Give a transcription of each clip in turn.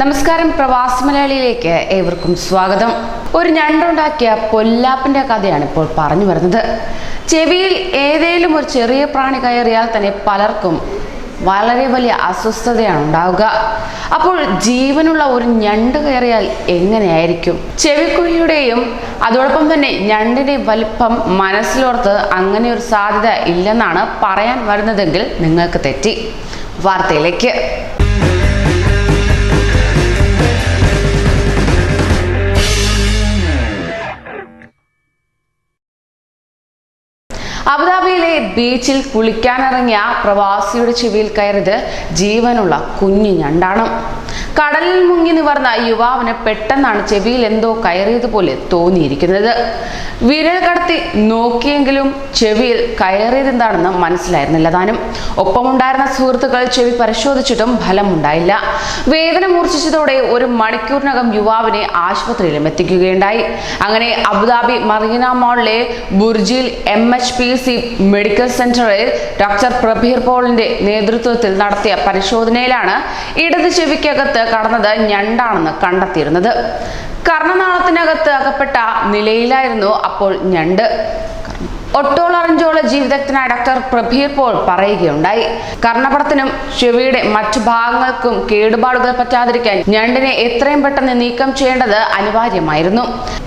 നമസ്കാരം പ്രവാസി മലയാളിയിലേക്ക് ഏവർക്കും സ്വാഗതം. ഒരു ഞണ്ടുണ്ടാക്കിയ പൊല്ലാപ്പിന്റെ കഥയാണ് ഇപ്പോൾ പറഞ്ഞു വരുന്നത്. ചെവിയിൽ ഏതെങ്കിലും ഒരു ചെറിയ പ്രാണി കയറിയാൽ തന്നെ പലർക്കും വളരെ വലിയ അസ്വസ്ഥതയാണ് ഉണ്ടാവുക. അപ്പോൾ ജീവനുള്ള ഒരു ഞണ്ട് കയറിയാൽ എങ്ങനെയായിരിക്കും? ചെവിക്കുഴിയുടെയും അതോടൊപ്പം തന്നെ ഞണ്ടിന്റെയും വലിപ്പം മനസ്സിലോർത്ത് അങ്ങനെ ഒരു സാധ്യത ഇല്ലെന്നാണ് പറയാൻ വരുന്നതെങ്കിൽ നിങ്ങൾക്ക് തെറ്റി. വാർത്തയിലേക്ക്. അബുദാബിയിലെ ബീച്ചിൽ കുളിക്കാനിറങ്ങിയ പ്രവാസിയുടെ ചെവിയിൽ കയറിയത് ജീവനുള്ള കുഞ്ഞു ഞണ്ടാണ്. കടലിൽ മുങ്ങി നിവർന്ന യുവാവിന് പെട്ടെന്നാണ് ചെവിയിൽ എന്തോ കയറിയതുപോലെ തോന്നിയിരിക്കുന്നത്. വിരൽ കടത്തി നോക്കിയെങ്കിലും ചെവിയിൽ കയറിയതെന്താണെന്ന് മനസ്സിലായിരുന്നില്ല താനും. ഒപ്പമുണ്ടായിരുന്ന സുഹൃത്തുക്കൾ ചെവി പരിശോധിച്ചിട്ടും ഫലമുണ്ടായില്ല. വേദന മൂർച്ഛിച്ചതോടെ ഒരു മണിക്കൂറിനകം യുവാവിനെ ആശുപത്രിയിലും എത്തിക്കുകയുണ്ടായി. അങ്ങനെ Abu Dhabi Marina മോളിലെ Burjeel M H P C medical സെന്ററിൽ ഡോക്ടർ പ്രബീർ പോളിന്റെ നേതൃത്വത്തിൽ നടത്തിയ പരിശോധനയിലാണ് ഇടത് ചെവിക്കകത്ത് കടന്നത് ഞണ്ടാണെന്ന് കണ്ടെത്തിയിരുന്നത്. കർണനാളത്തിനകത്ത് അകപ്പെട്ട നിലയിലായിരുന്നു അപ്പോൾ ഞണ്ട്. ഒട്ടോളറിഞ്ചോളജി വിദഗ്ധനായ ഡോക്ടർ പ്രഭീർ പോൾ പറയുകയുണ്ടായി. കർണപടത്തിനും ചെവിയുടെ മറ്റു ഭാഗങ്ങൾക്കും കേടുപാടുകൾ പറ്റാതിരിക്കാൻ ഞണ്ടിനെ എത്രയും പെട്ടെന്ന് നീക്കം ചെയ്യേണ്ടത് അനിവാര്യമായിരുന്നു.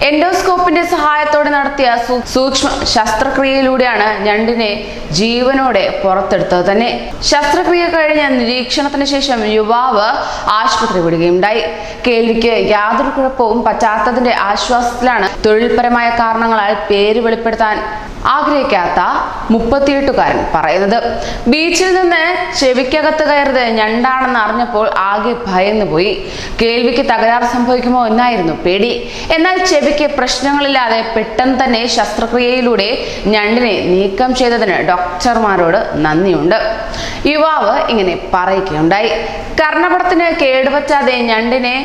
എൻഡോസ്കോപ്പിന്റെ സഹായത്തോടെ നടത്തിയ സൂക്ഷ്മ ശസ്ത്രക്രിയയിലൂടെയാണ് ഞണ്ടിനെ ജീവനോടെ പുറത്തെടുത്തത് തന്നെ. ശസ്ത്രക്രിയ കഴിഞ്ഞ നിരീക്ഷണത്തിന് ശേഷം യുവാവ് ആശുപത്രി വിടുകയുണ്ടായി. കേൾവിക്ക് യാതൊരു കുഴപ്പവും പറ്റാത്തതിന്റെ ആശ്വാസത്തിലാണ് തൊഴിൽപരമായ കാരണങ്ങളാൽ പേര് വെളിപ്പെടുത്താൻ ആഗ്രഹിക്കാത്ത മുപ്പത്തിയെട്ടുകാരൻ പറയുന്നത്. ബീച്ചിൽ നിന്ന് ചെവിക്കകത്ത് കയറിയത് ഞണ്ടാണെന്ന് അറിഞ്ഞപ്പോൾ ആകെ ഭയന്നു പോയി കേൾവിക്ക് തകരാറ് സംഭവിക്കുമോ എന്നായിരുന്നു പേടി. എന്നാൽ ചെവിക്ക് പ്രശ്നങ്ങളില്ലാതെ പെട്ടെന്ന് തന്നെ ശസ്ത്രക്രിയയിലൂടെ ഞണ്ടിനെ നീക്കം ചെയ്തതിന് ഡോക്ടർമാരോട് നന്ദിയുണ്ട്. യുവാവ് ഇങ്ങനെ പറയുകയുണ്ടായി. കർണപടത്തിന് കേടുപറ്റാതെ ഞണ്ടിനെ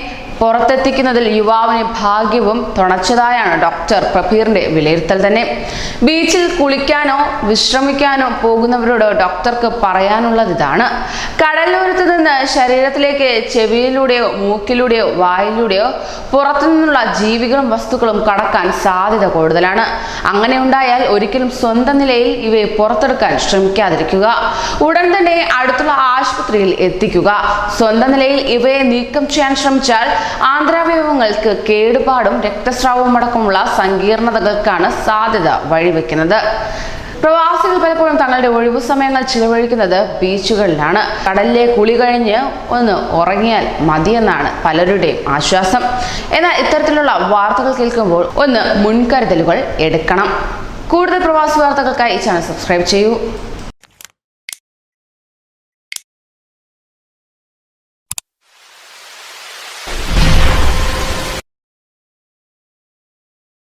പുറത്തെത്തിക്കുന്നതിൽ യുവാവിന് ഭാഗ്യവും തുണച്ചതായാണ് ഡോക്ടർ പ്രഭീറിന്റെ വിലയിരുത്തൽ തന്നെ. ബീച്ചിൽ കുളിക്കാനോ വിശ്രമിക്കാനോ പോകുന്നവരോട് ഡോക്ടർക്ക് പറയാനുള്ളത് ഇതാണ്. കടലോരത്ത് നിന്ന് ശരീരത്തിലേക്ക് ചെവിയിലൂടെയോ മൂക്കിലൂടെയോ വായിലൂടെയോ പുറത്തുനിന്നുള്ള ജീവികളും വസ്തുക്കളും കടക്കാൻ സാധ്യത കൂടുതലാണ്. അങ്ങനെ ഉണ്ടായാൽ ഒരിക്കലും സ്വന്തം നിലയിൽ ഇവയെ പുറത്തെടുക്കാൻ ശ്രമിക്കാതിരിക്കുക. ഉടൻ തന്നെ അടുത്തുള്ള ആശുപത്രിയിൽ എത്തിക്കുക. സ്വന്തം നിലയിൽ ഇവയെ നീക്കം ചെയ്യാൻ ശ്രമിച്ചാൽ ആന്തരാവയവങ്ങൾക്ക് കേടുപാടും രക്തസ്രാവവും അടക്കമുള്ള സങ്കീർണതകൾക്കാണ് സാധ്യത വഴിവെക്കുന്നത്. പ്രവാസികൾ പലപ്പോഴും തങ്ങളുടെ ഒഴിവു സമയങ്ങൾ ചിലവഴിക്കുന്നത് ബീച്ചുകളിലാണ്. കടലിലെ കുളി കഴിഞ്ഞ് ഒന്ന് ഉറങ്ങിയാൽ മതിയെന്നാണ് പലരുടെയും ആശ്വാസം. എന്നാൽ ഇത്തരത്തിലുള്ള വാർത്തകൾ കേൾക്കുമ്പോൾ ഒന്ന് മുൻകരുതലുകൾ എടുക്കണം. കൂടുതൽ പ്രവാസി വാർത്തകൾക്കായി ചാനൽ സബ്സ്ക്രൈബ് ചെയ്യൂ.